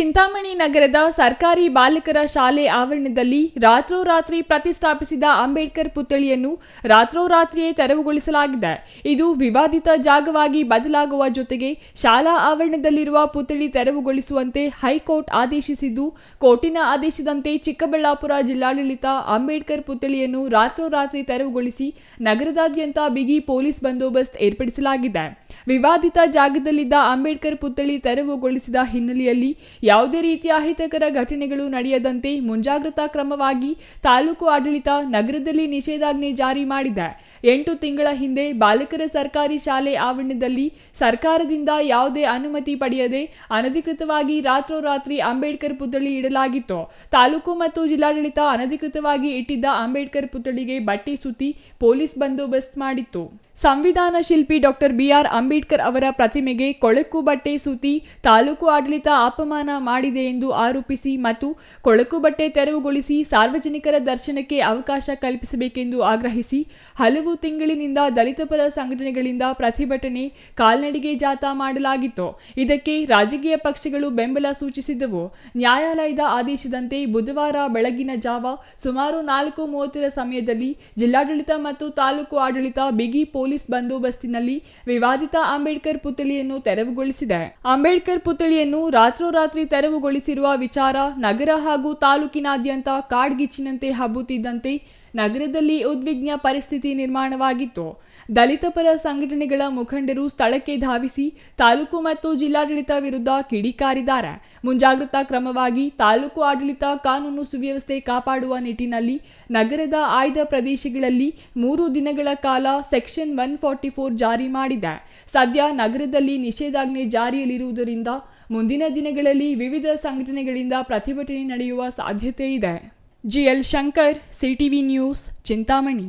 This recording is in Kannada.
ಚಿಂತಾಮಣಿ ನಗರದ ಸರ್ಕಾರಿ ಬಾಲಕರ ಶಾಲೆ ಆವರಣದಲ್ಲಿ ರಾತ್ರೋರಾತ್ರಿ ಪ್ರತಿಷ್ಠಾಪಿಸಿದ ಅಂಬೇಡ್ಕರ್ ಪುತ್ಥಳಿಯನ್ನು ರಾತ್ರೋರಾತ್ರಿಯೇ ತೆರವುಗೊಳಿಸಲಾಗಿದೆ. ಇದು ವಿವಾದಿತ ಜಾಗವಾಗಿ ಬದಲಾಗುವ ಜೊತೆಗೆ ಶಾಲಾ ಆವರಣದಲ್ಲಿರುವ ಪುತ್ಥಳಿ ತೆರವುಗೊಳಿಸುವಂತೆ ಹೈಕೋರ್ಟ್ ಆದೇಶಿಸಿದ್ದು, ಕೋರ್ಟಿನ ಆದೇಶದಂತೆ ಚಿಕ್ಕಬಳ್ಳಾಪುರ ಜಿಲ್ಲಾಡಳಿತ ಅಂಬೇಡ್ಕರ್ ಪುತ್ಥಳಿಯನ್ನು ರಾತ್ರೋರಾತ್ರಿ ತೆರವುಗೊಳಿಸಿ ನಗರದಾದ್ಯಂತ ಬಿಗಿ ಪೊಲೀಸ್ ಬಂದೋಬಸ್ತ್ ಏರ್ಪಡಿಸಲಾಗಿದೆ. ವಿವಾದಿತ ಜಾಗದಲ್ಲಿದ್ದ ಅಂಬೇಡ್ಕರ್ ಪುತ್ಥಳಿ ತೆರವುಗೊಳಿಸಿದ ಹಿನ್ನೆಲೆಯಲ್ಲಿ ಯಾವುದೇ ರೀತಿಯ ಅಹಿತಕರ ಘಟನೆಗಳು ನಡೆಯದಂತೆ ಮುಂಜಾಗ್ರತಾ ಕ್ರಮವಾಗಿ ತಾಲೂಕು ಆಡಳಿತ ನಗರದಲ್ಲಿ ನಿಷೇಧಾಜ್ಞೆ ಜಾರಿ ಮಾಡಿದೆ. ಎಂಟು ತಿಂಗಳ ಹಿಂದೆ ಬಾಲಕರ ಸರ್ಕಾರಿ ಶಾಲೆ ಆವರಣದಲ್ಲಿ ಸರ್ಕಾರದಿಂದ ಯಾವುದೇ ಅನುಮತಿ ಪಡೆಯದೆ ಅನಧಿಕೃತವಾಗಿ ರಾತ್ರೋರಾತ್ರಿ ಅಂಬೇಡ್ಕರ್ ಪುತ್ಥಳಿ ಇಡಲಾಗಿತ್ತು. ತಾಲೂಕು ಮತ್ತು ಜಿಲ್ಲಾಡಳಿತ ಅನಧಿಕೃತವಾಗಿ ಇಟ್ಟಿದ್ದ ಅಂಬೇಡ್ಕರ್ ಪುತ್ಥಳಿಗೆ ಬಟ್ಟೆ ಸುತ್ತಿ ಪೊಲೀಸ್ ಬಂದೋಬಸ್ತ್ ಮಾಡಿತ್ತು. ಸಂವಿಧಾನ ಶಿಲ್ಪಿ ಡಾಕ್ಟರ್ ಬಿಆರ್ ಅಂಬೇಡ್ಕರ್ ಅವರ ಪ್ರತಿಮೆಗೆ ಕೊಳಕು ಬಟ್ಟೆ ಸೂತಿ ತಾಲೂಕು ಆಡಳಿತ ಅಪಮಾನ ಮಾಡಿದೆ ಎಂದು ಆರೋಪಿಸಿ ಮತ್ತು ಕೊಳಕು ಬಟ್ಟೆ ತೆರವುಗೊಳಿಸಿ ಸಾರ್ವಜನಿಕರ ದರ್ಶನಕ್ಕೆ ಅವಕಾಶ ಕಲ್ಪಿಸಬೇಕೆಂದು ಆಗ್ರಹಿಸಿ ಹಲವು ತಿಂಗಳಿನಿಂದ ದಲಿತ ಪರ ಸಂಘಟನೆಗಳಿಂದ ಪ್ರತಿಭಟನೆ ಕಾಲ್ನಡಿಗೆ ಜಾಥಾ ಮಾಡಲಾಗಿತ್ತು. ಇದಕ್ಕೆ ರಾಜಕೀಯ ಪಕ್ಷಗಳು ಬೆಂಬಲ ಸೂಚಿಸಿದ್ದವು. ನ್ಯಾಯಾಲಯದ ಆದೇಶದಂತೆ ಬುಧವಾರ ಬೆಳಗಿನ ಜಾವ ಸುಮಾರು ನಾಲ್ಕು ಮೂವತ್ತರ ಸಮಯದಲ್ಲಿ ಜಿಲ್ಲಾಡಳಿತ ಮತ್ತು ತಾಲೂಕು ಆಡಳಿತ ಬಿಗಿ ಪೊಲೀಸ್ ಬಂದೋಬಸ್ತಿನಲ್ಲಿ ವಿವಾದಿತ ಅಂಬೇಡ್ಕರ್ ಪುತ್ಥಳಿಯನ್ನು ತೆರವುಗೊಳಿಸಿದೆ. ಅಂಬೇಡ್ಕರ್ ಪುತ್ಥಳಿಯನ್ನು ರಾತ್ರೋರಾತ್ರಿ ತೆರವುಗೊಳಿಸಿರುವ ವಿಚಾರ ನಗರ ಹಾಗೂ ತಾಲೂಕಿನಾದ್ಯಂತ ಕಾಡ್ಗಿಚ್ಚಿನಂತೆ ಹಬ್ಬುತ್ತಿದ್ದಂತೆ ನಗರದಲ್ಲಿ ಉದ್ವಿಗ್ನ ಪರಿಸ್ಥಿತಿ ನಿರ್ಮಾಣವಾಗಿತ್ತು. ದಲಿತ ಪರ ಸಂಘಟನೆಗಳ ಮುಖಂಡರು ಸ್ಥಳಕ್ಕೆ ಧಾವಿಸಿ ತಾಲೂಕು ಮತ್ತು ಜಿಲ್ಲಾಡಳಿತ ವಿರುದ್ಧ ಕಿಡಿಕಾರಿದ್ದಾರೆ. ಮುಂಜಾಗ್ರತಾ ಕ್ರಮವಾಗಿ ತಾಲೂಕು ಆಡಳಿತ ಕಾನೂನು ಸುವ್ಯವಸ್ಥೆ ಕಾಪಾಡುವ ನಿಟ್ಟಿನಲ್ಲಿ ನಗರದ ಆಯ್ದ ಪ್ರದೇಶಗಳಲ್ಲಿ ಮೂರು ದಿನಗಳ ಕಾಲ ಸೆಕ್ಷನ್ ಒನ್ ಫಾರ್ಟಿ ಫೋರ್ ಜಾರಿ ಮಾಡಿದೆ. ಸದ್ಯ ನಗರದಲ್ಲಿ ನಿಷೇಧಾಜ್ಞೆ ಜಾರಿಯಲ್ಲಿರುವುದರಿಂದ ಮುಂದಿನ ದಿನಗಳಲ್ಲಿ ವಿವಿಧ ಸಂಘಟನೆಗಳಿಂದ ಪ್ರತಿಭಟನೆ ನಡೆಯುವ ಸಾಧ್ಯತೆ ಇದೆ. G L Shankar C T V news Chintamani.